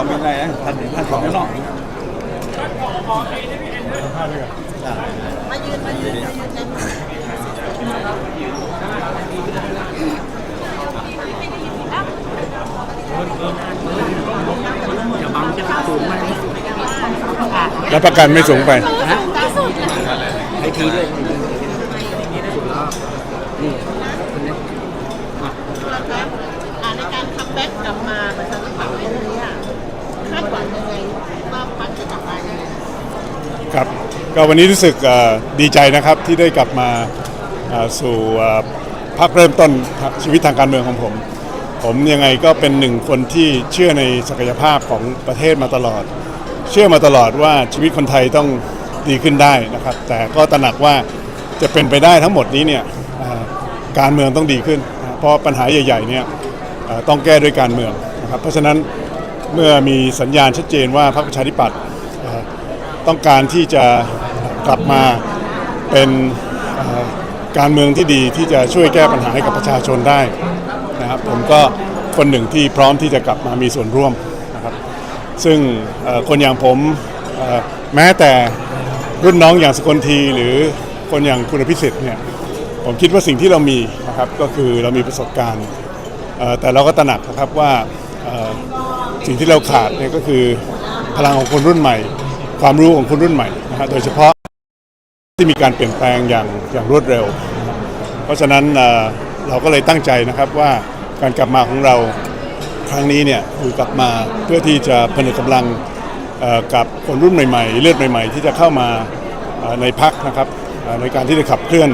องยังไงนะพันพันสองไม่หรอกมายืนมายืนมายืนกันแล้วประกันไม่สูงไปไอทีด้วย อ่าในการคัมแบ็กกลับมาประชาธิปัตย์ในเรื่องนี้อะคาดหวังยังไงว่าพรรคจะกลับมายังไง ครับ ก็วันนี้รู้สึกดีใจนะครับที่ได้กลับมาสู่เอ่อภาคเริ่มต้นชีวิตทางการเมืองของผม ผมยังไงก็เป็นหนึ่งคนที่เชื่อในศักยภาพของประเทศมาตลอด เชื่อมาตลอดว่าชีวิตคนไทยต้องดีขึ้นได้นะครับ แต่ก็ตระหนักว่าจะเป็นไปได้ทั้งหมดนี้เนี่ยการเมืองต้องดีขึ้น เพราะปัญหาใหญ่ๆเนี่ยต้องแก้ด้วยการเมืองนะครับเพราะฉะนั้นเมื่อมีสัญญาณชัดเจนว่าพรรคประชาธิปัตย์ต้องการที่จะ กลับมาเป็นการเมืองที่ดีที่จะช่วยแก้ปัญหาให้กับประชาชนได้นะครับผมก็คนหนึ่งที่พร้อมที่จะกลับมามีส่วนร่วมนะครับซึ่งคนอย่างผมแม้แต่รุ่นน้องอย่างสกลทีหรือคนอย่างคุณพิสิทธิ์เนี่ยผมคิดว่าสิ่งที่เรามีนะครับก็คือเรามีประสบการณ์แต่เราก็ตระหนักนะครับว่าสิ่งที่เราขาดเนี่ยก็คือพลังของคนรุ่นใหม่ ความรู้ของคนรุ่นใหม่นะฮะโดยเฉพาะ ที่มีการเปลี่ยนแปลงอย่างอย่างรวดเร็ว เพราะฉะนั้นเอ่อเราก็เลยตั้งใจนะครับว่าการกลับมาของเราครั้งนี้เนี่ยคือกลับมาเพื่อที่จะผนึกกำลังเอ่อกับคนรุ่นใหม่ๆ เลือดใหม่ ๆ ที่จะเข้ามาเอ่อในพักนะครับเอ่อในการที่จะขับเคลื่อน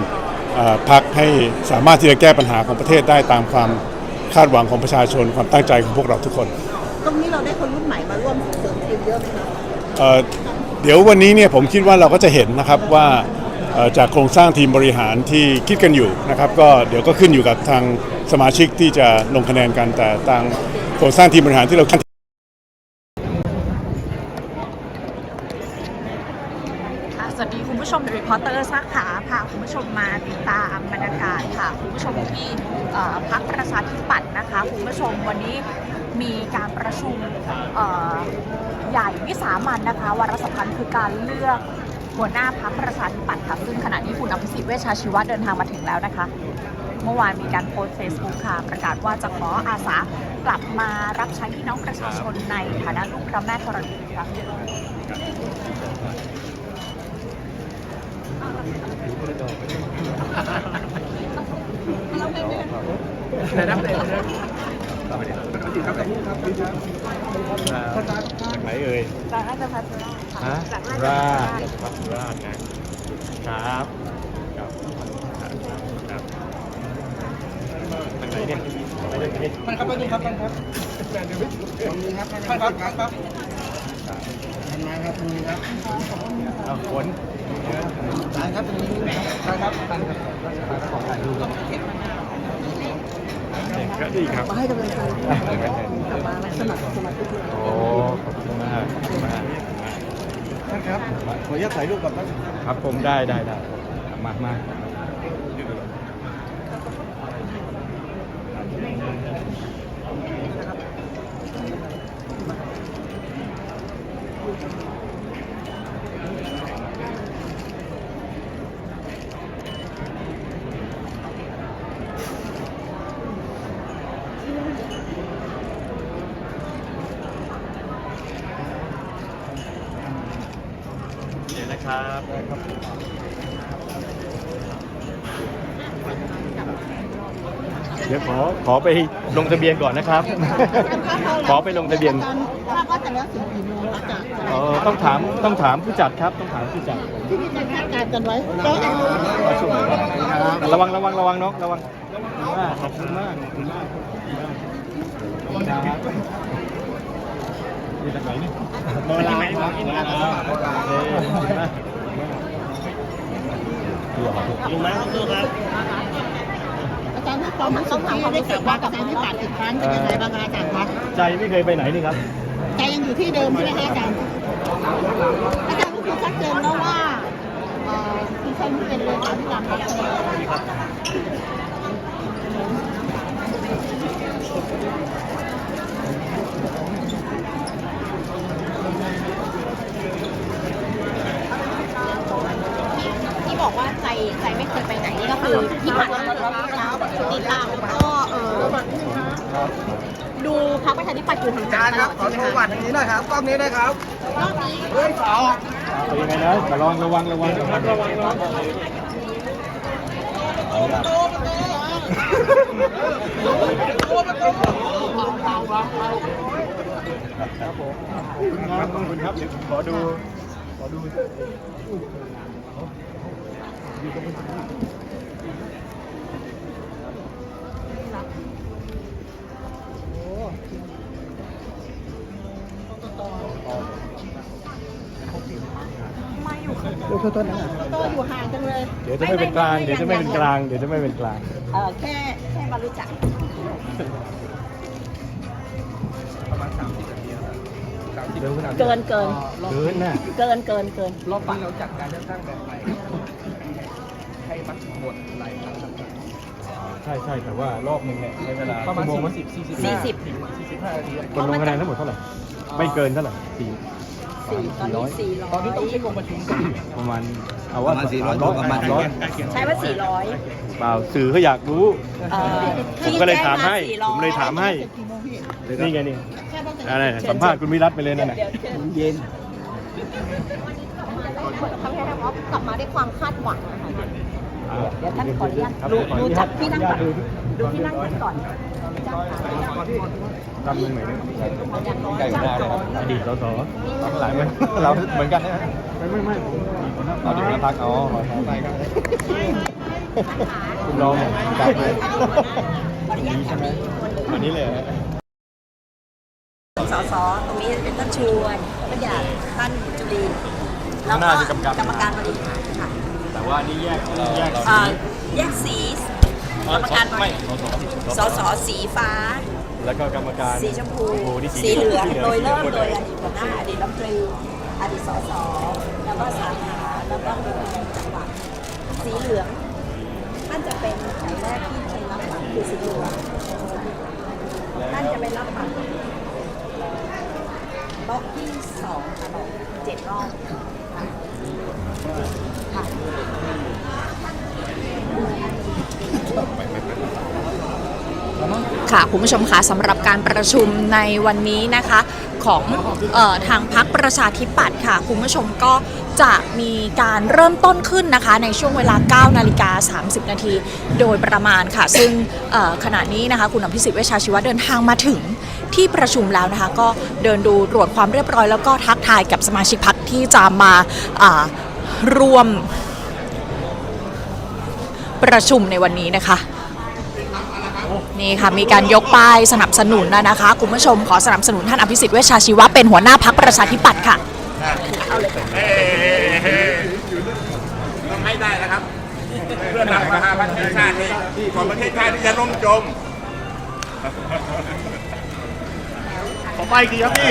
เอ่อพักให้สามารถที่จะแก้ปัญหาของประเทศได้ตามความคาดหวังของประชาชนความตั้งใจของพวกเราทุกคน ตรงนี้เราได้คนรุ่นใหม่มาร่วมเสริมทีมเยอะไหมคะ เดี๋ยววันนี้เนี่ยผมคิดว่าเราก็จะเห็นนะครับว่าจากโครงสร้างทีมบริหารที่คิดกันอยู่นะครับ ก็เดี๋ยวก็ขึ้นอยู่กับทางสมาชิกที่จะลงคะแนนกันแต่ทางโครงสร้างทีมบริหารที่เราสวัสดีคุณผู้ชมรีพอร์เตอร์สักขาพาคุณผู้ชมมาติดตามบรรยากาศค่ะ คุณผู้ชมที่พักประชาธิปัตย์นะคะ คุณผู้ชมวันนี้มีการประชุม ใหญ่วิสามันนะคะวาระสำคัญคือการเลือกหัวหน้าพักประชาธิปัตย์ค่ะซึ่งขณะนี้คุณอภิสิทธิ์เวชชาชีวะเดินทางมาถึงแล้วนะคะ เมื่อวานมีการโพสต์เฟซบุ๊กค่ะ ประกาศว่าจะขออาสากลับมารับใช้พี่น้องประชาชนในฐานะลูกพระแม่ธรณีค่ะไหนเอ่ยจากราชพัฒน์ค่ะฮะจากราชราพัชฒน์พัฒราชนะครับครับครับทางไหนเนี่ยไปเลยไปเลยท่านครับท่านครับท่านครับท่านครับท่านครับท่านครับท่านมาครับท่านครับเอาฝนท่านครับท่านครับท่านครับของถ่ายรูปครับ ก็ดีครับมาให้กำลังใจกลับมาสมัครสมัครทุกคนโอ้ขอบคุณมากขอบคุณมากท่านครับขออนุญาตถ่ายรูปกับท่านครับผมได้ได้ได้มามา เดี๋ยวนะครับได้ครับ เดี๋ยวขอขอไปลงทะเบียนก่อนนะครับ ขอไปลงทะเบียนตอนคาดว่าจะแล้วถึงกี่โมงคะจากเออต้องถามต้องถามผู้จัดครับต้องถามผู้จัดที่มีการคาดการณ์กันไว้ก็ระวังระวังระวังน้องระวังขอบคุณมากขอบคุณมากขอบคุณมากขอบคุณมากนี่จากไหนนี่โมลาโมลาโมลาโอเค ลุงมาสู้ครับ อาจารย์ที่ความต้องทำความได้กลับมากับประชาธิปัตย์อีกครั้งเป็นยังไงบ้างคะอาจารย์คะใจไม่เคยไปไหนนี่ครับ ใจยังอยู่ที่เดิมใช่ไหมคะอาจารย์ อาจารย์ก็คือชัดเจนแล้วว่าเอ่อคุณชัยมุกเป็นเลขาธิการพรรคใใครไม่เคยไปไหนนี่ก็คือที่ผัาแล้วติดตามล้วก็เออดูพรรคประชาธิปัตย์อยู่ทางจานครับขอจังหวัดนี้หน่อยครับกล้องนี้นะครับรอบนี้เรื่องสองเป็นยังไงนะระวังระวังระวังระวังระวังครัระมขอบคุณครับขอบคุณครับขอดูขอดู มขอดูขอดูโตอยู่ห่างจังเลยเดี๋ยวจะไม่เป็นกลาง เดี๋ยวจะไม่เป็นกลาง เดี๋ยวจะไม่เป็นกลาง เออแค่แค่มารู้จักเดินขนาดเกินเกิน เกินน่ะ เกินเกินเกิน รอบนี้เราจัดการเลือกตั้งแบบใหม่ ให้มันหมดหลายครั้งใช่ใช่แต่ว่ารอบหนึงเนี่ยใช้เวลาประมาณชั่วโงสี่สิบสี่สิบสี่สิบสี่สิบห้านาทีคนลงคะแนนทั้งหมดเท่าไหร่ ไม่เกินเท่าไหร่สี่สี่ตอนนี้สี่ร้อยตอนนี้ต้องใช้ลงประชุมกันประมาณเอาว่าประมาณ400ร้อยประมาณร้อยใช้ว่าสี่ร้อยเปล่าสื่อเขาอยากรู้เออผมก็เลยถามให้ที่แจ้งผมเลยถามให้ นี่ไงนี่อะไรสัมภาษณ์คุณวิรัตไปเลยนั่นแหละเดี๋ยวเชิญเย็นทำให้ได้ว่ากลับมาด้วยความคาดหวังนะคะ เดี๋ยวท่านขออนุญาตดูดูจับที่นั่งก่อนดูที่นั่งท่านก่อนจำมึงไหนเนี่ยใกล้มากเลยอดีตสสหลายไหมเราเหมือนกันนะไม่ไม่ไม่เราดีมาพักอ๋อไปกันคุณลองกลับเลยนี้ใช่ไหมอันนี้เลยสสตรงนี้เป็นท่านชวนท่านอยากท่านจุลีแล้วก็น่าจะกำกับกรรมการบริหารค่ะ แต่ว่านี่แยกแยกเอ่อแยกสีกรรมการบไม่ริหารสสสีฟ้า แล้วก็กรรมการสีชมพู นี่สีเหลือง โดยเริ่มสีโดหยลือดีตหัวหน้าอดีตรัฐมนตรีอดีตสสแล้วก็สาขาแล้วก็เป็นจังหวัดสีเหลือง ท่านจะเป็นสายแรกที่เป็นรับบัตรคือสีเหลืองท่านจะไปรับบัตรบล็อกที่สองค่ะบอกเจ็ดรอบ ค่ะ ค่ะ คุณผู้ชมคะสำหรับการประชุมในวันนี้นะคะของออทางพักประชาธิปัตย์ค่ะ คุณผู้ชมก็จะมีการเริ่มต้นขึ้นนะคะ ในช่วงเวลา 9 นาฬิกา 30 นาทีโดยประมาณค่ะ ซึ่งขณะนี้นะคะ คุณอภิสิทธิ์เวชชาชีวะเดินทางมาถึงที่ประชุมแล้วนะคะ ก็เดินดูตรวจความเรียบร้อยแล้วก็ทักทายกับสมาชิกพักที่จะมา รวมประชุมในวันนี้นะคะ นี่ค่ะ มีการยกป้ายสนับสนุนนะนะคะ คุณผู้ชมขอสนับสนุนท่านอภิสิทธิ์เวชชาชีวะเป็นหัวหน้าพักประชาธิปัตย์ค่ะต้องให้ได้นะครับ เพื่อนำมาหาประเทศชาตินี่ก่อนประเทศชาติที่จะล่มจมขอไปกี่ครับพี่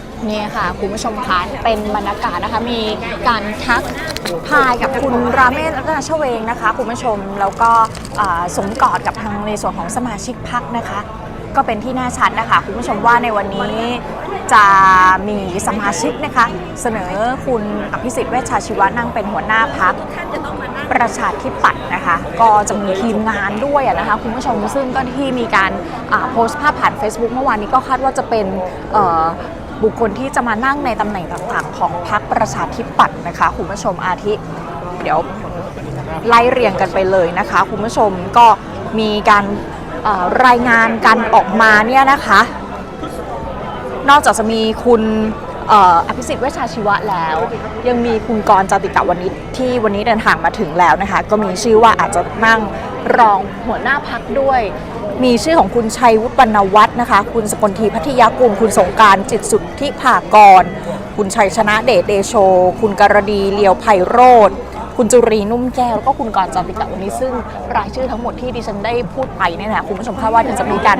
นี่ยค่ะ คุณผู้ชมคะเป็นบรรยากาศนะคะ มีการทักทายกับคุณราเมศรัตนชเวงนะคะ คุณผู้ชมแล้วก็สมกอดกับทางในส่วนของสมาชิกพักนะคะ ก็เป็นที่น่าชัดนะคะ คุณผู้ชมว่าในวันนี้จะมีสมาชิกนะคะ เสนอคุณอภิสิทธิ์เวชชาชีวะนั่งเป็นหัวหน้าพักประชาธิปัตย์นะคะ ก็จะมีทีมงานด้วยนะคะคุณผู้ชมซึ่งก็ที่มีการโพสต์ภาพผ่าน Facebook เมื่อวานนี้ก็คาดว่าจะเป็น บุคคลที่จะมานั่งในตำแหน่งต่างๆ ของพรรคประชาธิปัตย์นะคะคุณผู้ชมอาทิ เดี๋ยวไล่เรียงกันไปเลยนะคะคุณผู้ชมก็มีการรายงานกันออกมาเนี่ยนะคะ นอกจากจะมีคุณอภิสิทธิ์เวชชาชีวะแล้ว ยังมีคุณกรจติกะวันนี้ที่วันนี้เดินทางมาถึงแล้วนะคะ ก็มีชื่อว่าอาจจะนั่งรองหัวหน้าพักด้วย มีชื่อของคุณชัยวุฒิวรรณวัฒน์นะคะ คุณสกลทีพัทยากุลคุณสงการจิตสุทธิภากร คุณชัยชนะเดชเดโช คุณการดีเลียวไพโรธคุณจุรีนุ่มแก้วแล้วก็คุณกรณ์จาติกะวันนี้ซึ่งรายชื่อทั้งหมดที่ดิฉันได้พูดไปเนี่ยนะคุณผู้ชมคาดว่าจะมีการ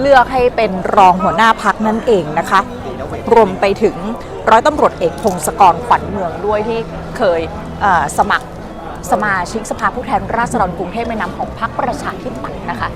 เลือกให้เป็นรองหัวหน้าพักนั่นเองนะคะ รวมไปถึงร้อยตำรวจเอกพงศกรขวัญเมืองด้วยที่เคยสมัคร สมาชิกสภาผู้แทนราษฎรกรุงเทพในนามของพรรคประชาธิปัตย์นะคะ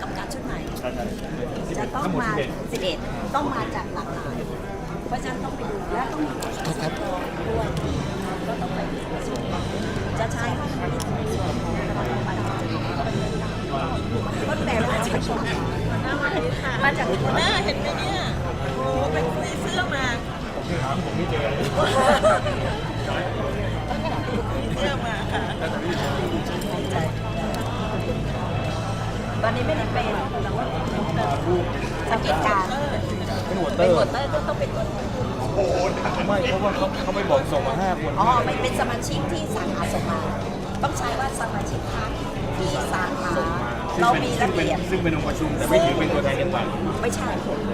กับการชุดใหม่จะต้องมา 11 ต้องมาจากหลากหลาย เพราะฉะนั้นต้องไปดูและต้องมีการคัดกรองด้วยก็ต้องไปประชุมจะใช้ห้องนี้ในส่วนของระบบปัญหาก็แต่มาจาก มาจากหัวหน้าเห็นไหมเนี่ย โอ้เป็นใส่เสื้อมาผมถามผมไม่เจอเลยเสื้อมาค่ะตอนนี้ไม่ได้เป็นแต่ว่าสังเกตการณ์เป็นวเตอร์ก็ต้องเป็นวอเตอร์ไม่เพราะว่าเขาเขาไม่บอกส่งมาห้าคนอ๋อไม่เป็นสมาชิกที่สาขาสมา ต้องใช้ว่าสมาชิกพรรคที่สาขา เรามีระเบียบ ซึ่งเป็นองค์ประชุมแต่ไม่ถือเป็นตัวแทนจังหวัดไม่ใช่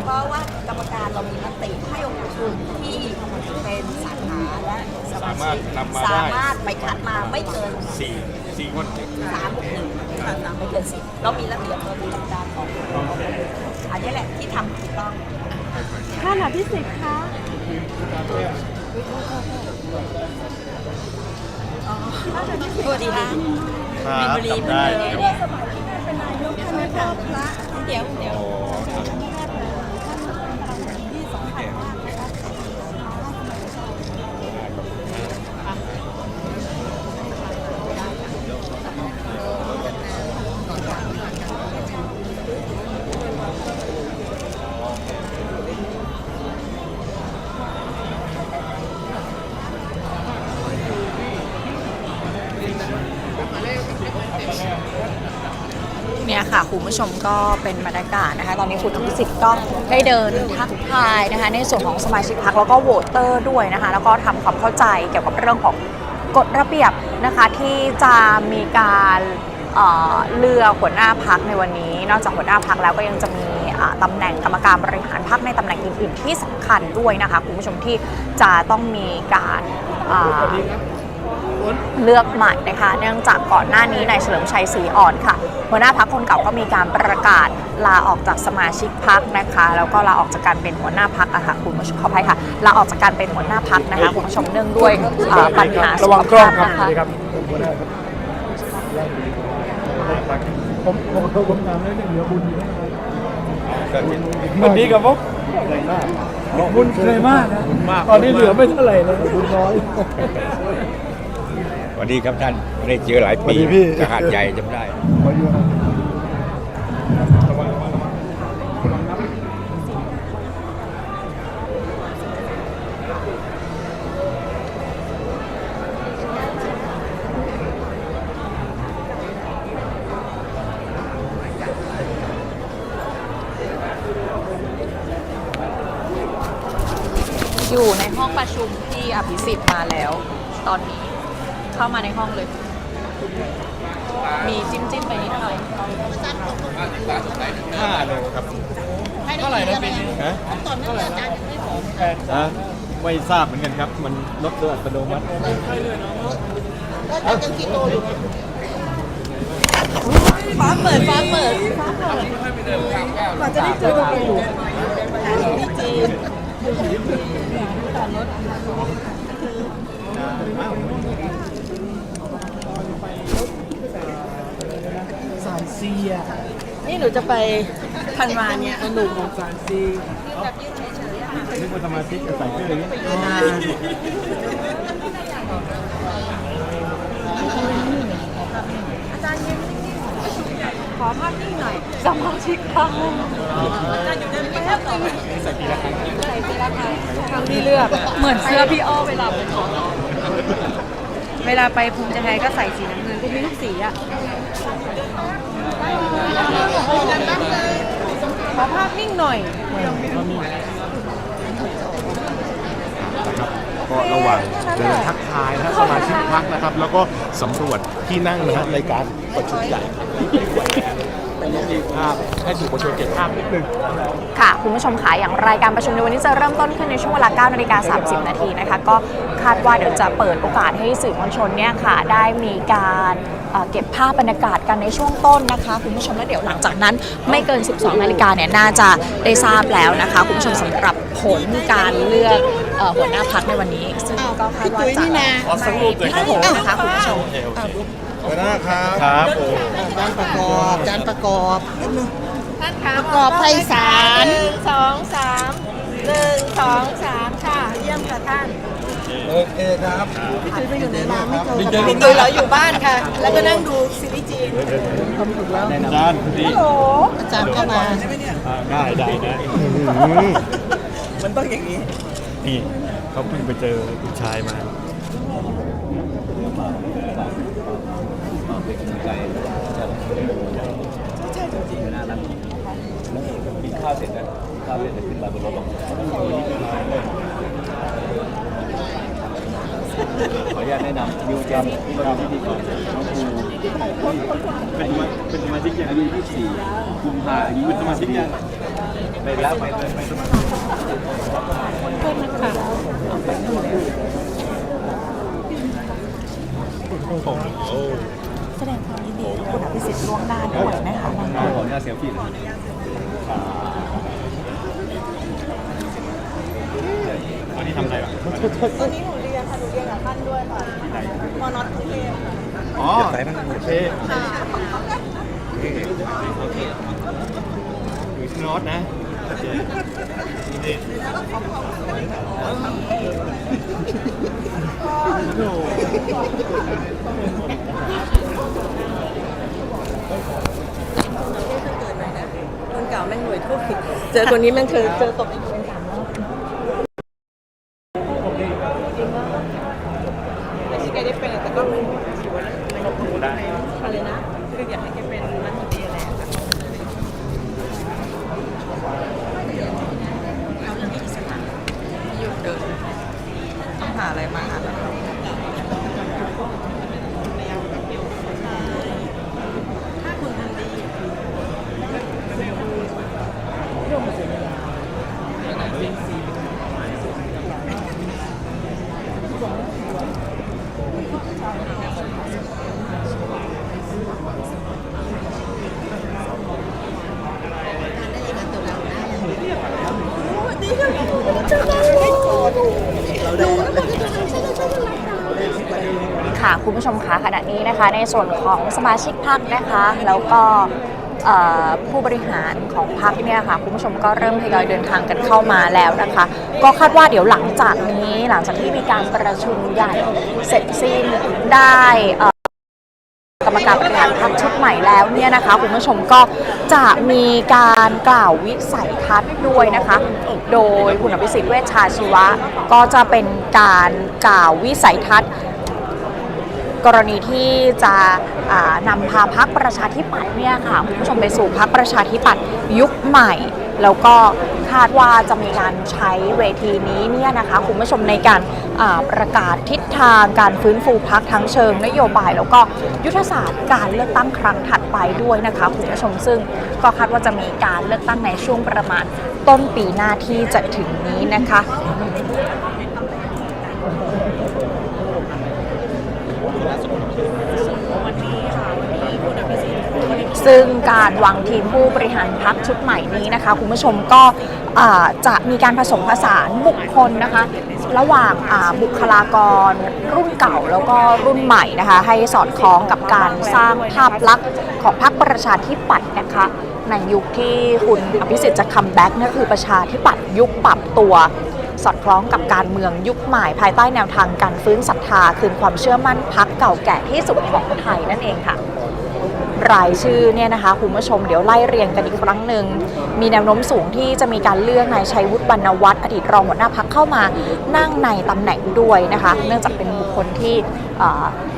เพราะว่ากรรมการเรามีมติให้องค์ประชุมที่เป็นสาขาและสมาสามารถชิกนำมาได้สามารถไปคัดมาไม่เกินสี่สี่คนสามหนึ่งสามไม่เกินสิบเรามีระเบียบเรามีหลักการของอันนี้แหละที่ทำถูกต้องท่านอภิสิทธิ์คะสวัสดีค่ะครับบุรีจำได้เดี๋ยวสมัยที่แม่ เป็นนายกท่านไม่ชอบพระเดี๋ยวเดี๋ยวเนี่ยค่ะ คุณผู้ชมก็เป็นบรรยากาศนะคะ ตอนนี้คุณอภิสิทธิ์ก็ได้เดินทักทายนะคะ ในส่วนของสมาชิกพรรคแล้วก็โหวตเตอร์ด้วยนะคะ แล้วก็ทำความเข้าใจเกี่ยวกับเรื่องของกฎระเบียบนะคะที่จะมีการเอ่อเลือกหัวหน้าพักในวันนี้ นอกจากหัวหน้าพักแล้วก็ยังจะมีอ่าตำแหน่งกรรมการบริหารพักในตำแหน่งอื่นๆที่สำคัญด้วยนะคะคุณผู้ชมที่จะต้องมีการ เลือกใหม่นะคะ เนื่องจากก่อนหน้านี้นายเฉลิมชัยศรีอ่อนค่ะหัวหน้าพักคนเก่าก็มีการประกาศลาออกจากสมาชิกพักนะคะ แล้วก็ลาออกจากการเป็นหัวหน้าพักอะค่ะคุณผู้ชมขออภัยค่ะลาออกจากการเป็นหัวหน้าพักนะคะคุณผู้ชมเนื่องด้วยเอ่อปัญหาสุขภาพนะคะผมผมผมถามแล้วเนี่ยเหลือบุญอยู่วันนี้กับผมบุญเคยมากนะ ตอนนี้เหลือไม่เท่าไหร่เลยบุญน้อย สวัสดีครับท่านไม่ได้เจอหลายปีสวัสดีพี่ จะหาดใหญ่จำได้อยู่ นะไม่ทราบเหมือนกันครับ มันลดโดยอัตโนมัติฟ้าเปิดฟ้าเปิดฟ้าเปิดกว่าจะได้เจอกันอยู่ที่จีนสารซีอะนี่หนูจะไปพันวาเนี่ยสนุกของสารซี นึกว่าสมาชิกจะใส่เสื้ออย่างนี้อขอภาพนิ่งหน่อยสมาชิกพักใส่ปีละครั้งใส่ปีละครั้งครั้งที่เลือกเหมือนเสื้อพี่อ้อเวลาไปขอเวลาไปภูมิใจไทยก็ใส่สีน้ำเงินก็มีลูกสีอะขอภาพนิ่งหน่อย ก็ระหว่างเดินทักทายนะฮะสมาชิกพักนะครับ แล้วก็สำรวจที่นั่งนะฮะในการประชุมใหญ่เป็นมีภาพให้สื่อมวลชนเก็บภาพนิดนึงค่ะ คุณผู้ชมคะอย่างรายการประชุมในวันนี้จะเริ่มต้นขึ้นในช่วงเวลา9นาฬิกา30 นาทีนะคะ ก็คาดว่าเดี๋ยวจะเปิดโอกาสให้สื่อมวลชนเนี่ยค่ะ ได้มีการ เอ่อเก็บภาพบรรยากาศกันในช่วงต้นนะคะคุณผู้ชมแล้วเดี๋ยวหลังจากนั้นไม่เกิน 12 นาฬิกาเนี่ยน่าจะได้ทราบแล้วนะคะคุณผู้ชมสำหรับผลการเลือกเอ่อหัวหน้าพักในวันนี้ ซึ่งก็คาดว่าจะไม่พลิกโผนะคะคุณผู้ชมหัวหน้าครับครับจานประกอบจานประกอบประกอบไพศาลหนึ่งสองสามหนึ่งสองสามค่ะ เยี่ยมค่ะท่าน โอเคครับพี่จุ้ยไปอยู่ในน้ำไม่เจอพี่ตุ้ยเราอยู่บ้านค่ะ แล้วก็นั่งดูซีรีส์จีนอาจารย์ดีโอ้อาจารย์เข้ามาได้ได้ได้มันต้องอย่างนี้นี่เขาเพิ่งไปเจอผู้ชายมากินข้าวเสร็จนะข้าวเสร็จจะขึ้นมาบนรถลง ขออนุญาตแนะนำนิวเจนที่มาดูพิธีกรน้องภูเป็นเป็นสมาชิกยังอายุ24กุมภาอายุเป็นสมาชิกยังไปแล้วไปเลยไปสมาชิกแสดงความยินดีกับคุณอภิสิทธิ์ล่วงหน้าด้วยนะคะขออนุญาตเซลฟี่หน่อยวันนี้ทำอะไรบ้างตอนนี้หนู ด้วยค่ะมอนอตกรุงเทพอ๋อใส่มันโอเคอยู่ที่โน้ตนะโอเคนี่คนเก่าแม่งหน่วยทุกเจอคนนี้แม่งเคยเจอตกอีกเป็นสามรอบไม่ใช่แกได้เป็นแต่ก็ไม่ถือว่าอะไรนะคืออยากให้แกเป็นรัฐมนตรีอะไรอะค่ะ ต้องหาอะไรมา ถ้าคุณทำดี คุณผู้ชมคะขณะนี้นะคะ ในส่วนของสมาชิกพักนะคะ แล้วก็ผู้บริหารของพักเนี่ยค่ะคุณผู้ชมก็เริ่มทยอยเดินทางกันเข้ามาแล้วนะคะ ก็คาดว่าเดี๋ยวหลังจากนี้หลังจากที่มีการประชุมใหญ่เสร็จสิ้นได้กรรมการบริหารพักชุดใหม่แล้วเนี่ยนะคะคุณผู้ชมก็จะมีการกล่าววิสัยทัศน์ด้วยนะคะ โดยคุณอภิสิทธิ์เวชชาชีวะ ก็จะเป็นการกล่าววิสัยทัศน์ กรณีที่จะนำพาพักประชาธิปัตย์เนี่ยค่ะคุณผู้ชมไปสู่พักประชาธิปัตย์ยุคใหม่ แล้วก็คาดว่าจะมีการใช้เวทีนี้เนี่ยนะคะคุณผู้ชมในการประกาศทิศทางการฟื้นฟูพักทั้งเชิงนโยบาย แล้วก็ยุทธศาสตร์การเลือกตั้งครั้งถัดไปด้วยนะคะคุณผู้ชมซึ่งก็คาดว่าจะมีการเลือกตั้งในช่วงประมาณต้นปีหน้าที่จะถึงนี้นะคะ ซึ่งการวางทีมผู้บริหารพักชุดใหม่นี้นะคะคุณผู้ชมก็จะมีการผสมผสานบุคคลนะคะระหว่างบุคลากรรุ่นเก่าแล้วก็รุ่นใหม่นะคะให้สอดคล้องกับการสร้างภาพลักษณ์ของพรรคประชาธิปัตย์นะคะในยุคที่คุณอภิสิทธิ์จะคัมแบ็กนั่นคือประชาธิปัตย์ยุคปรับตัวสอดคล้องกับการเมืองยุคใหม่ภายใต้แนวทางการฟื้นศรัทธาคืนความเชื่อมั่นพักเก่าแก่ที่สุดของไทยนั่นเองค่ะ รายชื่อเนี่ยนะคะคุณผู้ชมเดี๋ยวไล่เรียงกันอีกครั้งหนึ่งมีแนวโน้มสูงที่จะมีการเลือกนายชัยวุฒิบรรณวัฒน์อดีตรองหัวหน้าพักเข้ามานั่งในตำแหน่งด้วยนะคะ เนื่องจากเป็นบุคคลที่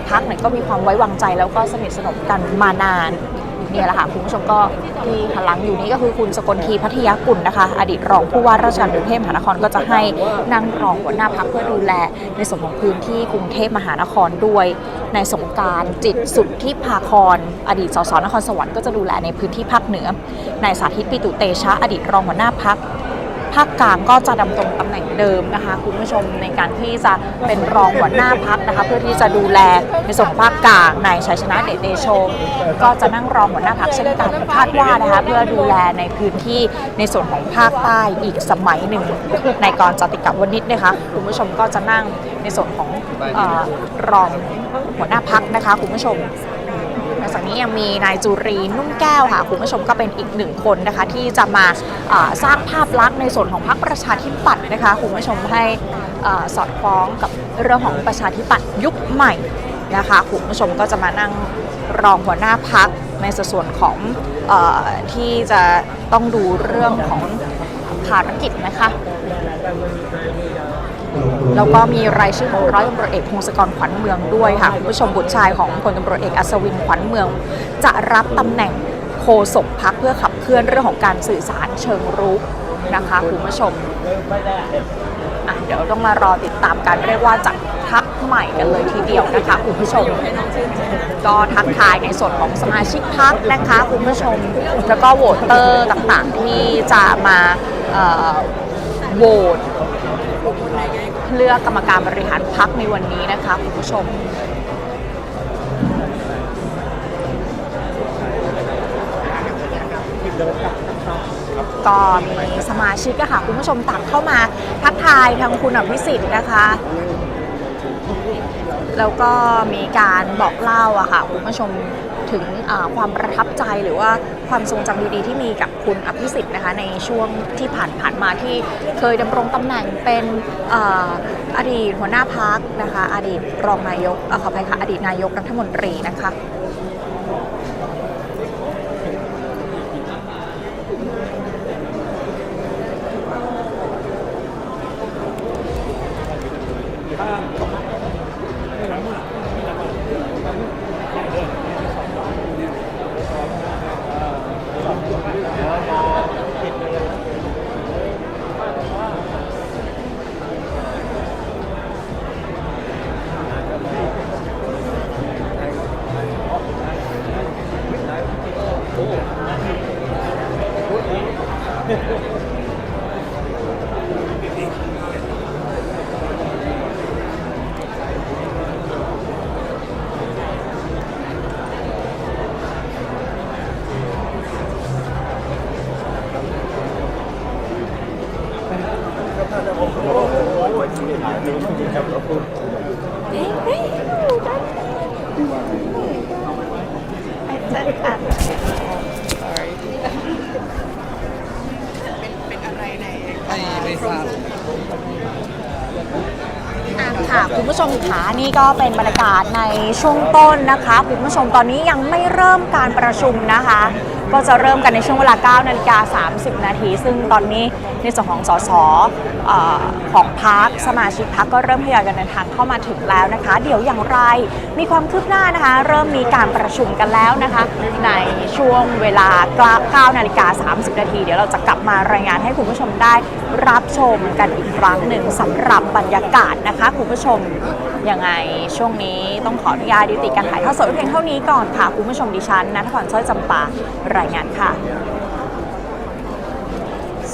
พักเนี่ยก็มีความไว้วางใจแล้วก็สนิทสนมกันมานาน เนี่ยแหละค่ะคุณผู้ชมก็ที่หันหลังอยู่นี้ก็คือคุณสกลทีพัทยากุลนะคะ อดีตรองผู้ว่าราชการกรุงเทพมหานครก็จะให้นั่งรองหัวหน้าพักเพื่อดูแล ในส่วนของพื้นที่กรุงเทพมหานครด้วยในสงการจิตสุดที่ภาครอดีตสสนครสวรรค์ก็จะดูแลในพื้นที่ภาคเหนือนายสาธิตปิตุเตชะอดีตรองหัวหน้าพัก ภาคกลางก็จะดำรงตำแหน่งเดิมนะคะคุณผู้ชมในการที่จะเป็นรองหัวหน้าพักนะคะเพื่อที่จะดูแลในส่วนภาคกลางนายชัยชนะเดชเดโชก็จะนั่งรองหัวหน้าพักเช่นกันคาดว่านะคะเพื่อดูแลในพื้นที่ในส่วนของภาคใต้อีกสมัยหนึ่งในกรจติกาวนิชนะคะคุณผู้ชมก็จะนั่งในส่วนของอรองหัวหน้าพักนะคะคุณผู้ชม อกจากนี้ยังมีนายจุรีนุ่มแก้วค่ะคุณผู้ชมก็เป็นอีกหนึ่งคนนะคะ ที่จะมาสร้างภาพลักษณ์ในส่วนของพรรคประชาธิปัตย์นะคะคุณผู้ชมให้อสอดคล้องกับเรื่องของประชาธิปัตย์ยุคใหม่นะคะคุณผู้ชมก็จะมานั่งรองหัวหน้าพักในส่วนของอที่จะต้องดูเรื่องของภารกิจนะคะ แล้วก็มีรายชื่อของร้อยตำรวจเอกพงศกรขวัญเมืองด้วยค่ะคุณผู้ชมบุตรชายของพลตำรวจเอกอัศวินขวัญเมือง จะรับตำแหน่งโฆษกพักเพื่อขับเคลื่อนเรื่องของการสื่อสารเชิงรุกนะคะคุณผู้ชมเดี๋ยวต้องมารอติดตามกันเรียกว่าจากพักใหม่กันเลยทีเดียวนะคะคุณผู้ชม ก็ทักทายในส่วนของสมาชิกพักนะคะคุณผู้ชม แล้วก็โหวตเตอร์ต่างๆที่จะมาโหวต เลือกกรรมการบริหารพักในวันนี้นะคะคุณผู้ชมก็มีสมาชิกอะค่ะคุณผู้ชมต่างเข้ามาทักทายทางคุณอภิสิทธิ์นะคะ แล้วก็มีการบอกเล่าอะค่ะคุณผู้ชมถึงความประทับใจหรือว่า ความทรงจำดีๆที่มีกับคุณอภิสิทธิ์นะคะในช่วงที่ผ่านผ่านๆมาที่เคยดำรงตำแหน่งเป็นออดีตหัวหน้าพักนะคะ อดีตรองนายกอขออภัยค่ะอดีตนายกรัฐมนตรีนะคะ อะค่ะคุณผู้ชมขานี่ก็เป็นบรรยากาศในช่วงต้นนะคะ คุณผู้ชมตอนนี้ยังไม่เริ่มการประชุมนะคะ ก็จะเริ่มกันในช่วงเวลา 9 นาฬิกา 30 นาที ซึ่งตอนนี้ในส่วนของสสออของพักสมาชิกพักก็เริ่มทยอยกันเดินทางเข้ามาถึงแล้วนะคะ เดี๋ยวอย่างไรมีความคืบหน้านะคะ เริ่มมีการประชุมกันแล้วนะคะ ในช่วงเวลา 9 นาฬิกา 30 นาที เดี๋ยวเราจะกลับมารายงานให้คุณผู้ชมได้รับชมกันอีกครั้งหนึ่งสำหรับบรรยากาศนะคะคุณผู้ชม ยังไงช่วงนี้ต้องขออนุญาตยุติการถ่ายทอดสดเพียงเท่านี้ก่อนค่ะ คุณผู้ชมดิฉันนัทพรสร้อยจำปารายงานค่ะ